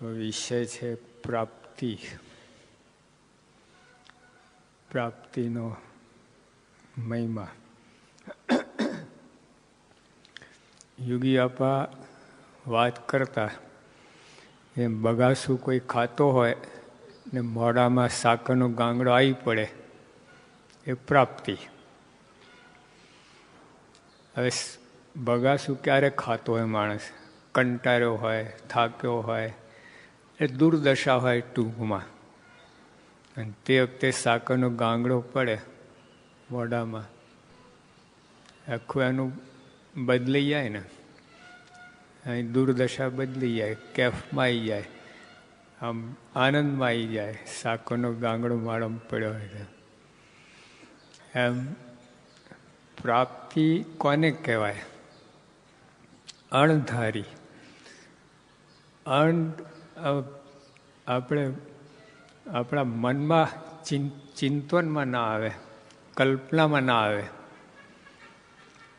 તો વિષય છે પ્રાપ્તિ. પ્રાપ્તિનો મહિમા. યુગી આપા વાત કરતા, એમ બગાસું કોઈ ખાતો હોય ને મોડામાં સાકરનો ગાંગડો આવી પડે, એ પ્રાપ્તિ. હવે બગાસું ક્યારે ખાતો હોય માણસ? કંટાળ્યો હોય, થાક્યો હોય એ દુર્દશા હોય ટૂંકમાં. અને તે વખતે સાકરનો ગાંગડો પડે મોઢામાં. આખું એનું બદલી જાય ને. અહીં દુર્દશા બદલી જાય, કેફમાં આવી જાય. આમ આનંદમાં આવી જાય સાકોનો ગાંગડો માળમ પડ્યો હોય એમ પ્રાપ્તિ કોને કહેવાય? અણધારી. અણ આપણે, આપણા મનમાં ચિંતનમાં ના આવે, કલ્પનામાં ના આવે.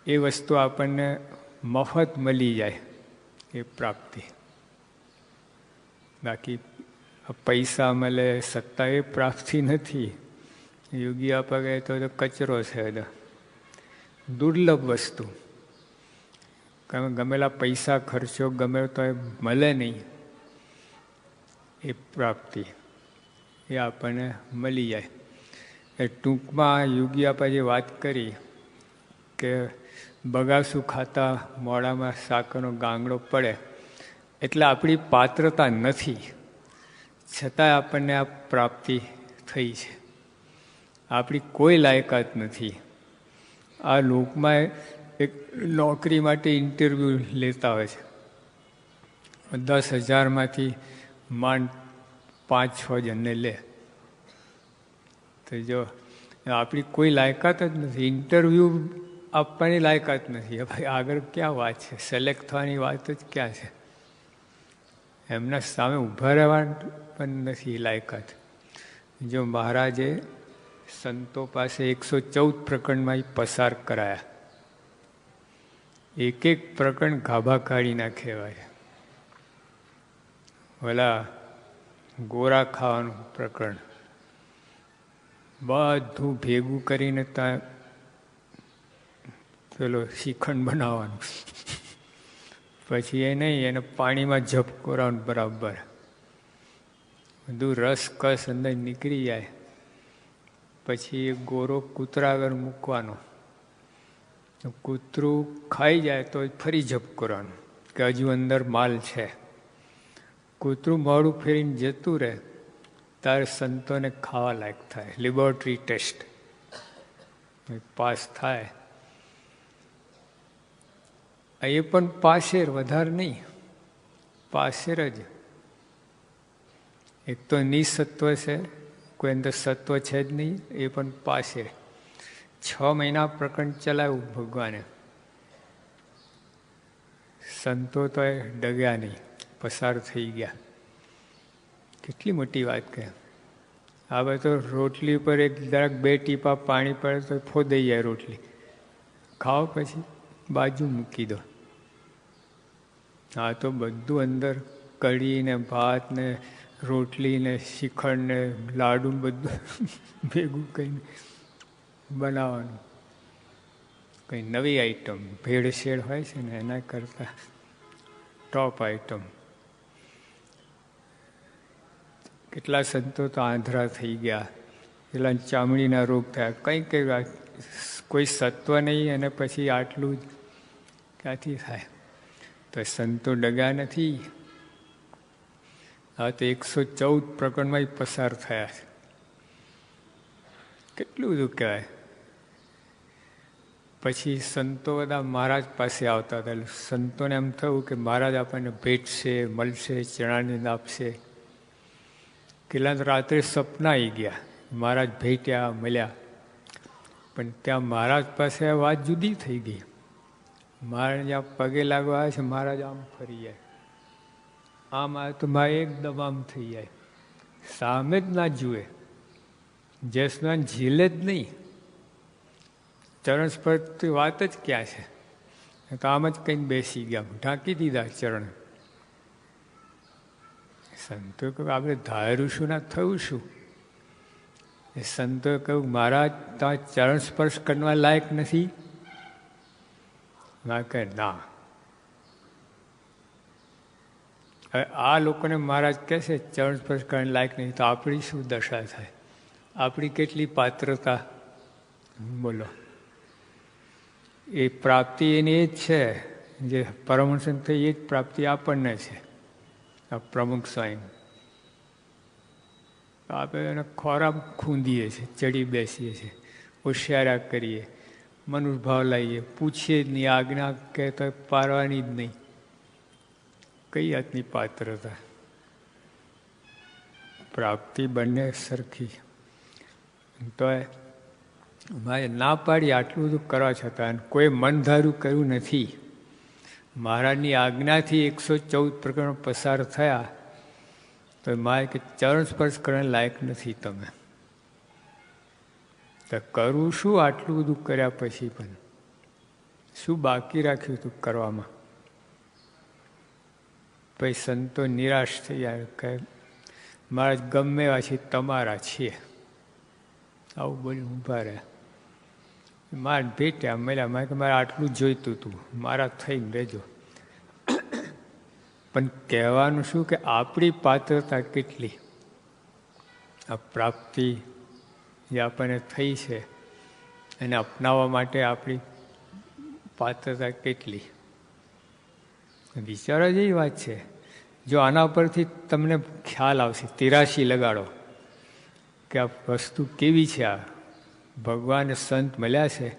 એ વસ્તુ આપણને મફત મળી જાય, એ પ્રાપ્તિ. બાકી પૈસા મળે, સત્તા એ પ્રાપ્તિ નથી. યોગી આપા ગયે તો કચરો છે દુર્લભ વસ્તુ. ગમેલા પૈસા ખર્ચો ગમે તો એ મળે નહીં. એ પ્રાપ્તિ. એ આપણને મળી જાય. એ ટૂંકમાં યોગી જે વાત કરી કે બગાસું ખાતા મોડામાં સાકરનો ગાંગડો પડે એટલે આપણી પાત્રતા નથી. છતાં આપણને આ પ્રાપ્તિ થઈ છે. આપણી કોઈ લાયકાત નથી. આ લોકમાં એક નોકરી માટે ઇન્ટરવ્યૂ લેતા હોય છે. દસ હજારમાંથી માંડ પાંચ, છ જણને લે. તો જો, આપણી કોઈ લાયકાત જ નથી. ઇન્ટરવ્યૂ આપવાની લાયકાત નથી. ભાઈ આગળ ક્યાં વાત છે? સિલેક્ટ થવાની વાત જ ક્યાં છે? એમના સામે ઊભા રહેવા પણ નથી લાયકાત. જો મહારાજે સંતો પાસે એકસો ચૌદ પ્રકરણમાં પસાર કરાયા. એક એક પ્રકરણ ગાભા કાઢી નાખેવાય ઓલા ગોરા ખાવાનું પ્રકરણ. બધું ભેગું કરીને ત્યાં પેલો શિખંડ બનાવવાનું. પછી એ નહીં, એને પાણીમાં ઝપકોરાવાનું બરાબર. બધું રસ કસ અંદર નીકળી જાય. પછી એ ગોરો કૂતરા આગળ મૂકવાનો. કૂતરું ખાઈ જાય તો ફરી ઝપકોરાનું કે હજુ અંદર માલ છે. કૂતરું મોડું ફેરીને જતું રહે ત્યારે સંતોને ખાવા લાયક થાય. લેબોરેટરી ટેસ્ટ પાસ થાય. એ પણ પાસેર વધારે નહીં. પાસેર જ. એક તો નિસત્વ છે, કોઈ અંદર સત્વ છે જ નહીં, એ પણ પાસેર છ મહિના પ્રકરણ ચલાવ્યું ભગવાને. સંતો તો એ ડગ્યા નહીં. પસાર થઈ ગયા. કેટલી મોટી વાત કહે. હવે તો રોટલી પર એક જરાક બે ટીપા પાણી પડે તો ફોદાઈ જાય રોટલી. ખાઓ પછી બાજુ મૂકી દો. આ તો બધું અંદર કઢીને ભાતને ભાત ને રોટલી લાડુ બધું ભેગું કરીને બનાવવાનું. કંઈ નવી આઈટમ ભેળસેળ હોય છે ને એના કરતાં ટોપ આઈટમ કેટલા સંતો તો આંધળા થઈ ગયા. કેટલા ચામડીના રોગ થયા. કંઈ કંઈ કોઈ સત્વ નહીં અને પછી આટલું જ. ક્યાંથી થાય? તો સંતો ડગા નથી. હા તો એકસો ચૌદ પ્રકરણમાં પસાર થયા છે. કેટલું બધું કહેવાય? પછી સંતો બધા મહારાજ પાસે આવતા હતા. સંતોને એમ થયું કે મહારાજ આપણને ભેટશે, મળશે, ચણાની આપશે કેટલા રાત્રે સપના આવી ગયા. મહારાજ ભેટ્યા, મળ્યા. પણ ત્યાં મહારાજ પાસે વાત જુદી થઈ ગઈ. મહારાજ જ્યાં પગે લાગવા આવે છે, મહારાજ આમ ફરી જાય. આમ આવે તો મારે એકદમ આમ થઈ જાય. સામે જ ના જુએ. જસમાન ઝીલે જ નહીં. ચરણ સ્પર્શ વાત જ ક્યાં છે? તો આમ જ કંઈક બેસી ગયા. ઢાંકી દીધા ચરણ. સંતો કહ્યું આપણે ધાર્યું શું ના થયું શું? એ સંતોએ કહ્યું મારા ત્યાં ચરણ સ્પર્શ કરવા લાયક નથી. ના કહે, ના. હવે આ લોકોને મહારાજ કહેશે ચરણ સ્પર્શ કરવાની લાયક નહીં તો આપણી શું દશા થાય? આપણી કેટલી પાત્રતા? બોલો. એ પ્રાપ્તિ એની એ જ છે. જે પરમહંસન થઈ એ જ પ્રાપ્તિ આપણને છે. પ્રમુખ સ્વામી આપણે એને ખોરાક ખૂંદીએ છીએ, ચડી બેસીએ છીએ, હોશિયારા કરીએ, મનુભાવ લાવીએ, પૂછીએ જ નહીં, આજ્ઞા કે તો પારવાની જ નહીં. કઈ જાતની પાત્રતા? પ્રાપ્તિ બંને સરખી. તો મારે ના પાડી, આટલું બધું કરવા છતાં કોઈ મન ધારું કર્યું નથી. મહારાજની આજ્ઞાથી એકસો ચૌદ પ્રકરણો પસાર થયા, તો મારે કે ચરણ સ્પર્શ કરવાને લાયક નથી તમે. તો કરવું શું આટલું બધું કર્યા પછી પણ? શું બાકી રાખ્યું હતું કરવામાં? પછી સંતો નિરાશ થઈ જાય કે મારા ગમે એવા છે તમારા છીએ. આવું બોલી ઊભા રહ્યા. મારે ભેટ્યા મળ્યા. મારે મારે આટલું જોઈતું હતું. મારા થઈને રહેજો. પણ કહેવાનું શું કે આપણી પાત્રતા કેટલી? આ પ્રાપ્તિ જે આપણને થઈ છે, એને અપનાવવા માટે આપણી પાત્રતા કેટલી? વિચારવા જેવી વાત છે. જો આના પરથી તમને ખ્યાલ આવશે, તિરાશી લગાડો, કે આ વસ્તુ કેવી છે આ? ભગવાન સંત મળ્યા છે.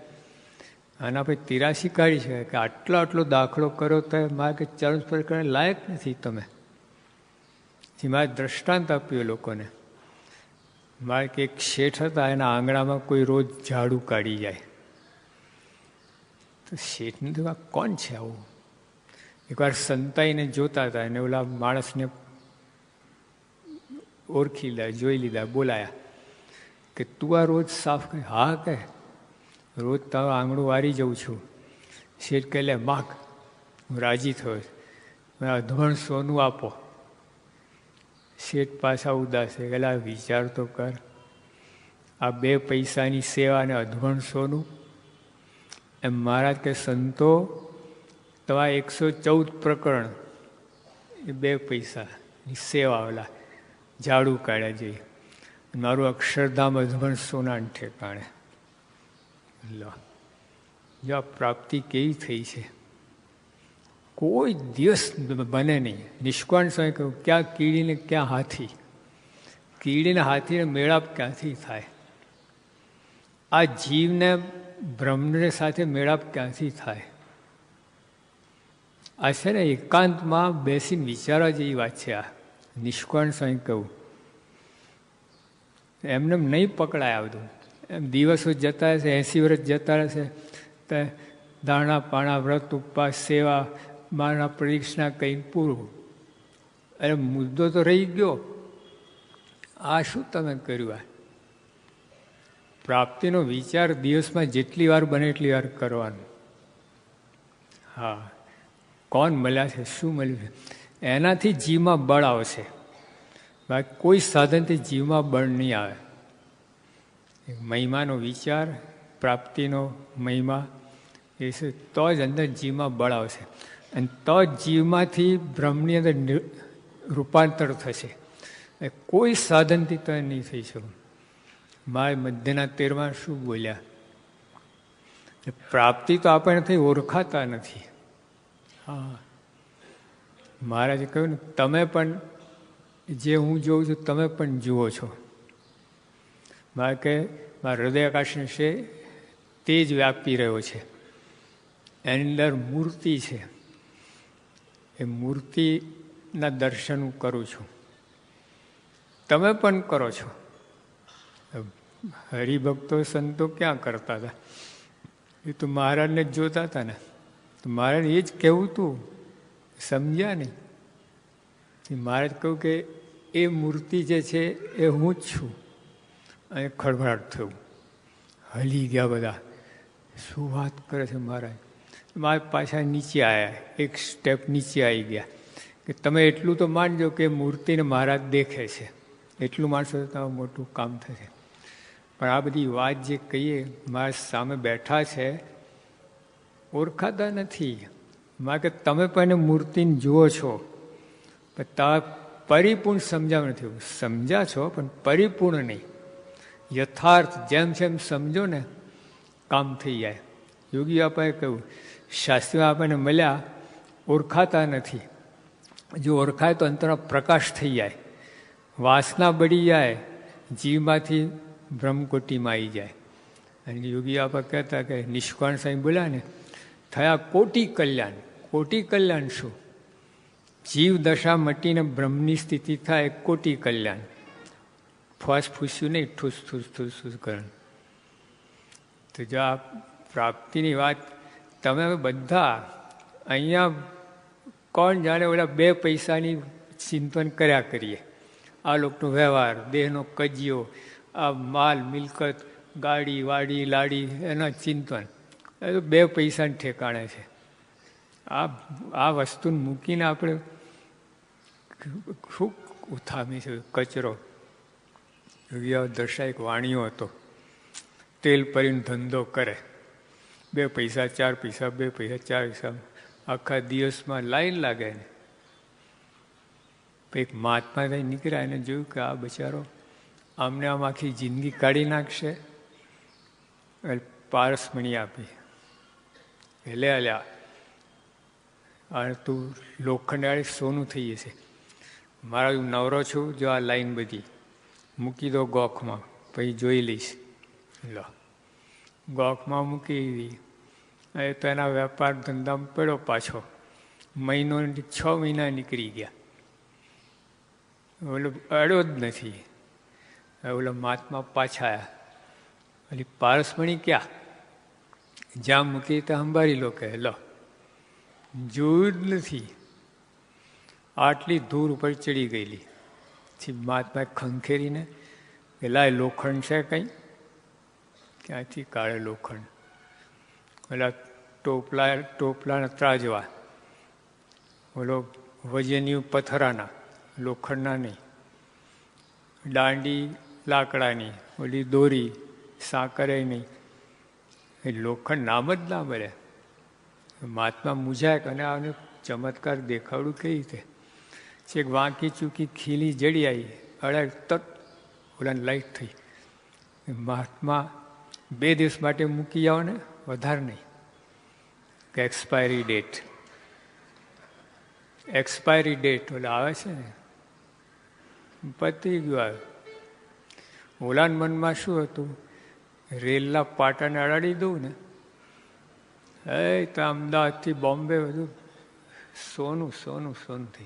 આના પછી તિરાશી કાઢી છે કે આટલો આટલો દાખલો કરો તો મારે કે ચરણ સ્પર્શ કરવા લાયક નથી તમે. જે મારે દ્રષ્ટાંત આપ્યું લોકોને. મારે કે એક શેઠ હતા, એના આંગણામાં કોઈ રોજ ઝાડુ કાઢી જાય. તો શેઠને તો કોણ છે આવું? એકવાર સંતાઈને જોતા હતા અને ઓલા માણસને ઓળખી લીધા, જોઈ લીધા, બોલાયા. કે તું આ રોજ સાફ કહે હા કે રોજ તારું આંગણું વારી જઉં છું. શેઠ કહે લે માગ, હું રાજી થયો મેં અધવણ સોનું આપો. શેઠ પાછા ઉદાસે ગયેલા વિચાર તો કર. આ બે પૈસાની સેવા અને અધવણ સોનું. એમ મહારાજ કે, સંતો, તમારા એકસો ચૌદ પ્રકરણ એ બે પૈસાની સેવા ઓલા ઝાડુ કાઢ્યા જઈ મારું અક્ષરધામ અધવણ સોનાન ઠેકાણે. લો જો આ પ્રાપ્તિ કેવી થઈ છે? કોઈ દિવસ બને નહીં. નિષ્કાણ સ્વામી કહ્યું ક્યાં કીડીને ક્યાં હાથી? કીડીને હાથીને મેળાપ ક્યાંથી થાય? આ જીવને બ્રહ્મને સાથે મેળાપ ક્યાંથી થાય? આ છે ને એકાંતમાં બેસીને વિચારવા જેવી વાત છે આ. નિષ્કાણ સ્વામી કહું એમને નહીં પકડાય આવતું. એમ દિવસો જતા હશે એંસી વર્ષ જતા રહેશે તો દાણા, પાણા, વ્રત, ઉપવાસ, સેવા માના પરીક્ષા કંઈ પૂરું. અરે મુદ્દો તો રહી ગયો. આ શું તમે કર્યું આ? પ્રાપ્તિનો વિચાર દિવસમાં જેટલી વાર બને એટલી વાર કરવાનો. હા. કોણ મળ્યા છે? શું મળ્યું છે? એનાથી જીવમાં બળ આવશે. બાકી કોઈ સાધનથી જીવમાં બળ નહીં આવે. મહિમાનો વિચાર પ્રાપ્તિનો મહિમા એ છે તો જ અંદર જીવમાં બળ આવશે. અને તો જ જીવમાંથી બ્રહ્મની અંદર રૂપાંતર થશે. કોઈ સાધનથી તો નહીં થઈ શકું. મારે મધ્યના તેરમાં શું બોલ્યા? પ્રાપ્તિ તો આપણને થઈ ઓળખાતા નથી. હા. મહારાજે કહ્યું ને તમે પણ જે હું જોઉં છું, તમે પણ જુઓ છો. મારે કે મારા હૃદયાકાશ છે, તે જ વ્યાપી રહ્યો છે. એની અંદર મૂર્તિ છે. એ મૂર્તિના દર્શન હું કરું છું. તમે પણ કરો છો. હરિભક્તો સંતો ક્યાં કરતા હતા? એ તો મહારાજને જ જોતા હતા ને. તો મહારાજ એ જ કહેવું તું. સમજ્યા નહીં. મહારાજ કહ્યું કે એ મૂર્તિ જે છે એ હું જ છું. અને ખળભળાટ થયું. હલી ગયા બધા. શું વાત કરે છે મહારાજ? મારે પાછા નીચે આવ્યા એક સ્ટેપ નીચે આવી ગયા. કે તમે એટલું તો માનજો કે મૂર્તિને મહારાજ દેખે છે. એટલું માનશો તો તમારું મોટું કામ થશે. પણ આ બધી વાત જે કહીએ, મારા સામે બેઠા છે, ઓળખાતા નથી. મારે કે તમે પણ મૂર્તિને જુઓ છો. પણ તા પરિપૂર્ણ સમજાવ નથી. સમજ્યા છો, પણ પરિપૂર્ણ નહીં. યથાર્થ જેમ જેમ સમજો ને, કામ થઈ જાય. યોગી બાપાએ કહ્યું, શાસ્ત્રીઓ આપણને મળ્યા, ઓળખાતા નથી. જો ઓળખાય તો અંતરનો પ્રકાશ થઈ જાય. વાસના બળી જાય, જીવમાંથી બ્રહ્મકોટીમાં આવી જાય. અને યોગી બાપા કહેતા કે નિષ્કાણ સાહેબ બોલ્યા ને, થયા કોટી કલ્યાણ. કોટી કલ્યાણ શું? જીવ દશા મટીને બ્રહ્મની સ્થિતિ થાય કોટી કલ્યાણ. ફસ ફૂસ્યું નહીં, ઠૂસ ઠૂસ ઠૂસ ઠૂસ કરણ. તો જો આ પ્રાપ્તિની વાત તમે બધા અહીંયા કોણ જાણે ઓલા બે પૈસાની ચિંતન કર્યા કરીએ. આ લોકોનો વ્યવહાર, દેહનો કજિયો, આ માલ, મિલકત, ગાડી, વાડી, લાડી, એના ચિંતન. એ તો બે પૈસાને ઠેકાણે છે. આ આ વસ્તુને મૂકીને આપણે શું ઉથામી છે? કચરો. દર્શા એક વાણીઓ હતો. તેલ પરીને ધંધો કરે. બે પૈસા, ચાર પૈસા, બે પૈસા, ચાર પૈસા. આખા દિવસમાં લાઈન લાગે ને એક મહાત્મા થઈ નીકળ્યા એને જોયું કે આ બચારો આમને આમ આખી જિંદગી કાઢી નાખશે. પારસમણી આપી. એટલે અલ્યા અને તું લોખંડવાળી સોનું થઈ જશે. મારા હું નવરો છું જો આ લાઈન બધી. મૂકી દો ગોખમાં, પછી જોઈ લઈશ. લો. ગોખમાં મૂકી દીધી. એ તો એના વેપાર ધંધામાં પડ્યો પાછો. મહિનો છ મહિના નીકળી ગયા. ઓલો અડ્યો જ નથી. ઓલો મહાત્મા પાછા આવ્યા ઓલી પારસમણી ક્યાં? જ્યાં મૂકી ત્યાં સંભાળી લો કે, લો. જોયું જ નથી. આટલી દૂર ઉપર ચડી ગયેલી. પછી મહાત્માએ ખંખેરીને પેલા એ લોખંડ છે કંઈ? ક્યાંથી કાળે લોખંડ? પેલા ટોપલા, ટોપલાના ત્રાજવા. ઓલો વજનીય પથરાના, લોખંડના નહીં. દાંડી લાકડાની, ઓલી દોરી સાકરે નહીં. એ લોખંડ નામ જ ના મળે. મહાત્મા મૂજાય અને આને ચમત્કાર દેખાડું કઈ રીતે? છેક વાંકી ચૂકી ખીલી જડી આવી અડાય તત ઓલાને લાઈટ થઈ. મહાત્મા બે દિવસ માટે મૂકી આવો ને વધારે નહીં. કે એક્સપાયરી ડેટ. એક્સપાયરી ડેટ ઓલા આવે છે ને? પતી ગયું આવે. ઓલાન મનમાં શું હતું? રેલના પાટાને અડાડી દઉં ને? એ તો અમદાવાદથી બોમ્બે બધું સોનું સોનું સોનું થઈ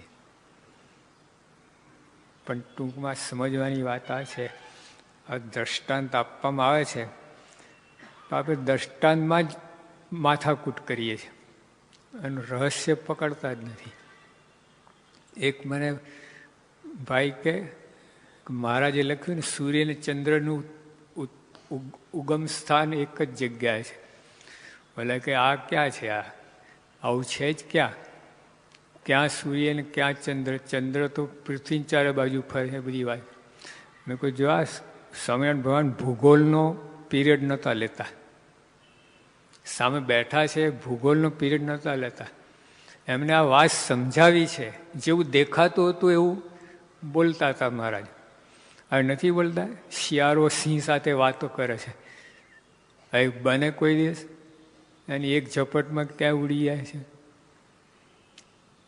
પણ ટૂંકમાં સમજવાની વાત આ છે. આ દ્રષ્ટાંત આપવામાં આવે છે. તો આપણે દ્રષ્ટાંતમાં જ માથાકૂટ કરીએ છીએ. એનું રહસ્ય પકડતા જ નથી. એક મને ભાઈ કે મહારાજે લખ્યું ને સૂર્ય અને ચંદ્રનું ઉગમ સ્થાન એક જ જગ્યાએ છે. ભલે કે આ ક્યાં છે આ? આવું છે જ ક્યાં? ક્યાં સૂર્ય ને ક્યાં ચંદ્ર? ચંદ્ર તો પૃથ્વી ચારે બાજુ ફરે છે બધી વાત. મેં કોઈ જો આ સ્વામિનારાયણ ભગવાન ભૂગોળનો પીરિયડ નહોતા લેતા. સામે બેઠા છે, ભૂગોળનો પીરિયડ નહોતા લેતા. એમને આ વાત સમજાવી છે. જેવું દેખાતું હતું એવું બોલતા હતા મહારાજ. હવે નથી બોલતા? શિયાળો સિંહ સાથે વાતો કરે છે. હવે બને કોઈ દિવસ એની એક ઝપટમાં ક્યાં ઉડી જાય છે?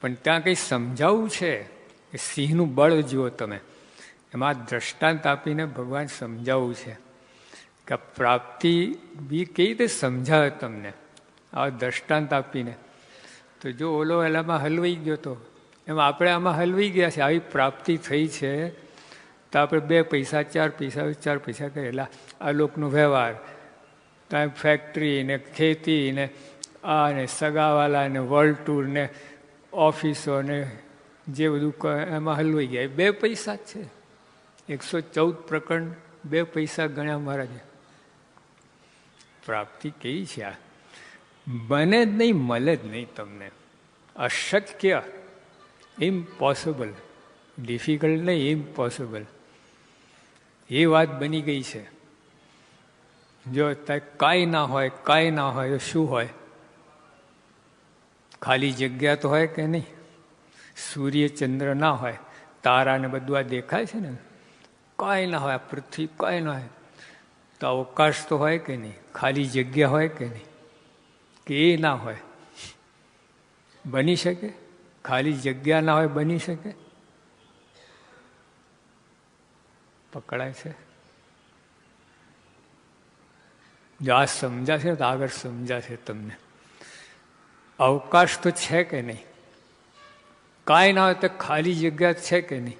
પણ ત્યાં કંઈ સમજાવવું છે? કે સિંહનું બળ જુઓ તમે. એમાં દ્રષ્ટાંત આપીને ભગવાન સમજાવવું છે કે પ્રાપ્તિ બી કેવી રીતે સમજાવે તમને? આ દ્રષ્ટાંત આપીને. તો જો ઓલો એલામાં હલવાઈ ગયો તો? એમ આપણે આમાં હલવાઈ ગયા છે. આવી પ્રાપ્તિ થઈ છે. તો આપણે બે પૈસા, ચાર પૈસા ચાર પૈસા કરેલા આ લોકનો વ્યવહાર. ત્યાં ફેક્ટરી ને ખેતી ને આ ને સગાવાલા ને વર્લ્ડ ટૂર ને ઓફિસો ને જે બધું એમાં હલવાઈ ગયા. બે પૈસા જ છે. એકસો ચૌદ પ્રકરણ, બે પૈસા ગણ્યા મહારાજે. પ્રાપ્તિ કેવી છે આ? બને જ નહીં, મળે જ નહીં તમને. અશક્ય. ઇમ્પોસિબલ ડિફિકલ્ટ નહીં ઇમ્પોસિબલ એ વાત બની ગઈ છે. જો કાંઈ ના હોય, કાંઈ ના હોય શું હોય? ખાલી જગ્યા તો હોય કે નહીં? સૂર્ય ચંદ્ર ના હોય તારાને બધું આ દેખાય છે ને? કાંઈ ના હોય પૃથ્વી કાંઈ ના હોય. તો અવકાશ તો હોય કે નહીં? ખાલી જગ્યા હોય કે નહીં? કે એ ના હોય? બની શકે? ખાલી જગ્યા ના હોય, બની શકે? પકડાય છે? જો આ સમજાશે તો આગળ સમજાશે તમને. અવકાશ તો છે કે નહીં? કાંઈ ના હોય તો ખાલી જગ્યા છે કે નહીં?